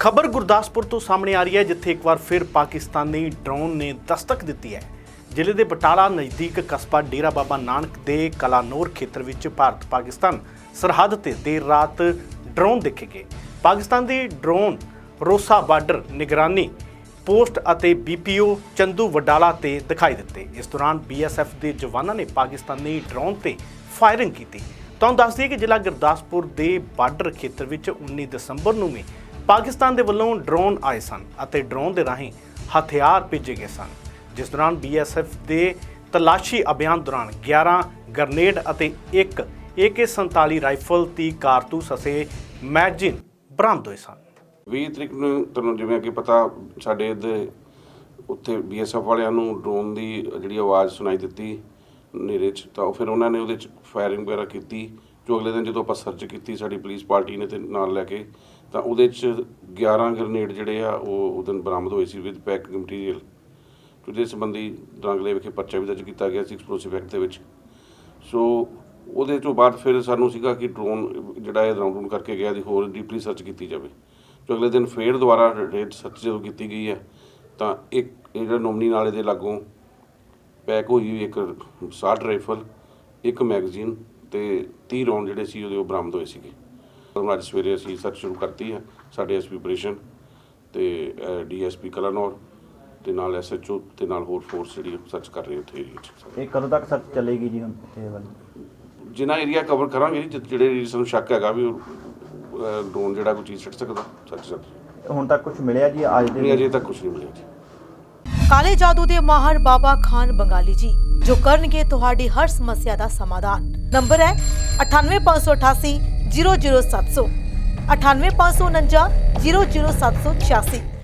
ਖਬਰ ਗੁਰਦਾਸਪੁਰ ਤੋਂ ਸਾਹਮਣੇ ਆ ਰਹੀ ਹੈ, ਜਿੱਥੇ ਇੱਕ ਵਾਰ ਫਿਰ ਪਾਕਿਸਤਾਨੀ ਡਰੋਨ ਨੇ ਦਸਤਕ ਦਿੱਤੀ ਹੈ। ਜ਼ਿਲ੍ਹੇ ਦੇ ਬਟਾਲਾ ਨਜ਼ਦੀਕ ਕਸਬਾ ਡੇਰਾ ਬਾਬਾ ਨਾਨਕ ਦੇ ਕਲਾਨੌਰ ਖੇਤਰ ਵਿੱਚ ਭਾਰਤ ਪਾਕਿਸਤਾਨ ਸਰਹੱਦ ਤੇ ਦੇਰ ਰਾਤ ਡਰੋਨ ਦੇਖੇ ਗਏ। ਪਾਕਿਸਤਾਨ ਦੇ ਡਰੋਨ ਰੋਸਾ ਬਾਰਡਰ ਨਿਗਰਾਨੀ ਪੋਸਟ ਅਤੇ ਬੀਪੀਓ ਚੰਦੂ ਵਡਾਲਾ ਤੇ ਦਿਖਾਈ ਦਿੱਤੇ। ਇਸ ਦੌਰਾਨ ਬੀਐਸਐਫ ਦੇ ਜਵਾਨਾਂ ਨੇ ਪਾਕਿਸਤਾਨੀ ਡਰੋਨ ਤੇ ਫਾਇਰਿੰਗ ਕੀਤੀ। ਤੁਹਾਨੂੰ ਦੱਸ ਦਈਏ ਕਿ ਜ਼ਿਲ੍ਹਾ ਗੁਰਦਾਸਪੁਰ ਦੇ ਬਾਰਡਰ ਖੇਤਰ ਵਿੱਚ 19 ਦਸੰਬਰ ਨੂੰ ਵੀ ਪਾਕਿਸਤਾਨ ਦੇ ਵੱਲੋਂ ਡਰੋਨ ਆਏ ਸਨ ਅਤੇ ਡਰੋਨ ਦੇ ਰਾਹੀਂ ਹਥਿਆਰ ਭੇਜੇ ਗਏ ਸਨ, ਜਿਸ ਦੌਰਾਨ ਬੀਐਸਐਫ ਦੇ ਤਲਾਸ਼ੀ ਅਭਿਆਨ ਦੌਰਾਨ 11 ਗਰਨੇਡ ਅਤੇ ਇੱਕ AK47 ਰਾਈਫਲ 30 ਕਾਰਤੂਸ ਅਤੇ ਮੈਗਜ਼ੀਨ ਬਰਾਮਦ ਹੋਏ ਸਨ। 20 ਤਰੀਕ ਨੂੰ ਤੁਹਾਨੂੰ ਜਿਵੇਂ ਕਿ ਪਤਾ ਸਾਡੇ ਦੇ ਉੱਥੇ ਬੀਐਸਐਫ ਵਾਲਿਆਂ ਨੂੰ ਡਰੋਨ ਦੀ ਜਿਹੜੀ ਆਵਾਜ਼ ਸੁਣਾਈ ਦਿੱਤੀ ਨੇਰੇ 'ਚ, ਤਾਂ ਫਿਰ ਉਹਨਾਂ ਨੇ ਉਹਦੇ 'ਚ ਫਾਇਰਿੰਗ ਵਗੈਰਾ ਕੀਤੀ। ਜੋ ਅਗਲੇ ਦਿਨ ਜਦੋਂ ਆਪਾਂ ਸਰਚ ਕੀਤੀ ਸਾਡੀ ਪੁਲਿਸ ਪਾਰਟੀ ਨੇ ਤੇ ਨਾਲ ਲੈ ਕੇ, ਤਾਂ ਉਹਦੇ 'ਚ 11 ਗ੍ਰਨੇਡ ਜਿਹੜੇ ਆ, ਉਹ ਉਹ ਦਿਨ ਬਰਾਮਦ ਹੋਏ ਸੀ ਵਿਦ ਪੈਕਿੰਗ ਮਟੀਰੀਅਲ ਜਿਹਦੇ ਸੰਬੰਧੀ ਡਰਾਂਗਲੇ ਵਿਖੇ ਪਰਚਾ ਵੀ ਦਰਜ ਕੀਤਾ ਗਿਆ ਸੀ ਐਕਸਪਲੋਸਿਵ ਐਕਟ ਦੇ ਵਿੱਚ। ਸੋ ਉਹਦੇ ਤੋਂ ਬਾਅਦ ਫਿਰ ਸਾਨੂੰ ਸੀਗਾ ਕਿ ਡਰੋਨ ਜਿਹੜਾ ਇਹ ਰਾਉਂਡ ਰਾਉਂਡ ਕਰਕੇ ਗਿਆ ਦੀ ਹੋਰ ਡੀਪਲੀ ਸਰਚ ਕੀਤੀ ਜਾਵੇ। ਜੋ ਅਗਲੇ ਦਿਨ ਫੇਰ ਦੁਬਾਰਾ ਰੇਡ ਸਰਚ ਜਦੋਂ ਕੀਤੀ ਗਈ ਹੈ ਤਾਂ ਇੱਕ ਇਹ ਜਿਹੜਾ ਨੋਮਨੀ ਨਾਲੇ ਦੇ ਲਾਗੋਂ ਪੈਕ ਹੋਈ ਹੋਈ ਇੱਕ 60 ਰਾਈਫਲ ਇੱਕ ਮੈਗਜ਼ੀਨ ਤੇ 30 ਰੌਂਡ ਜਿਹੜੇ ਸੀ ਉਹਦੇ ਉਹ ਬਰਾਮਦ ਹੋਏ ਸੀਗੇ। ਹੁਣ ਅੱਜ ਸਵੇਰੇ ਅਸੀਂ ਸਰਚ ਸ਼ੁਰੂ ਕਰਤੀ ਹੈ ਸਾਡੇ ਐਸਪੀ ਆਪਰੇਸ਼ਨ ਤੇ ਡੀਐਸਪੀ ਕਲਾਨੌਰ ਤੇ ਨਾਲ ਐਸਐਚਓ ਤੇ ਨਾਲ ਹੋਰ ਫੋਰਸ ਜਿਹੜੀ ਸਰਚ ਕਰ ਰਹੀ ਉੱਥੇ ਏਰੀਆ 'ਚ। ਇਹ ਕਦੋਂ ਤੱਕ ਸਰਚ ਚੱਲੇਗੀ ਜੀ ਹੁਣ ਇਹ ਵਾਲੀ? ਜਿੰਨਾ ਏਰੀਆ ਕਵਰ ਕਰਾਂਗੇ ਜੀ, ਜਿਹੜੇ ਏਰੀਏ 'ਚ ਸਾਨੂੰ ਸ਼ੱਕ ਹੈਗਾ ਵੀ ਡਰੋਨ ਜਿਹੜਾ ਕੋਈ ਚੀਜ਼ ਛੱਡ ਸਕਦਾ ਸੱਚ ਸੱਚ ਹੁਣ ਤੱਕ ਕੁਝ ਮਿਲਿਆ ਜੀ ਅੱਜ ਨਹੀਂ ਦੇ ਅਜੇ ਤੱਕ ਕੁਝ ਨਹੀਂ ਮਿਲਿਆ ਜੀ। ਕਾਲੇ ਜਾਦੂ ਦੇ ਮਾਹਰ ਬਾਬਾ ਖਾਨ ਬੰਗਾਲੀ ਜੀ, ਜੋ ਕਰਨਗੇ ਤੁਹਾਡੀ ਹਰ ਸਮੱਸਿਆ ਦਾ ਸਮਾਧਾਨ। ਨੰਬਰ ਹੈ 98588 00700 98549 00786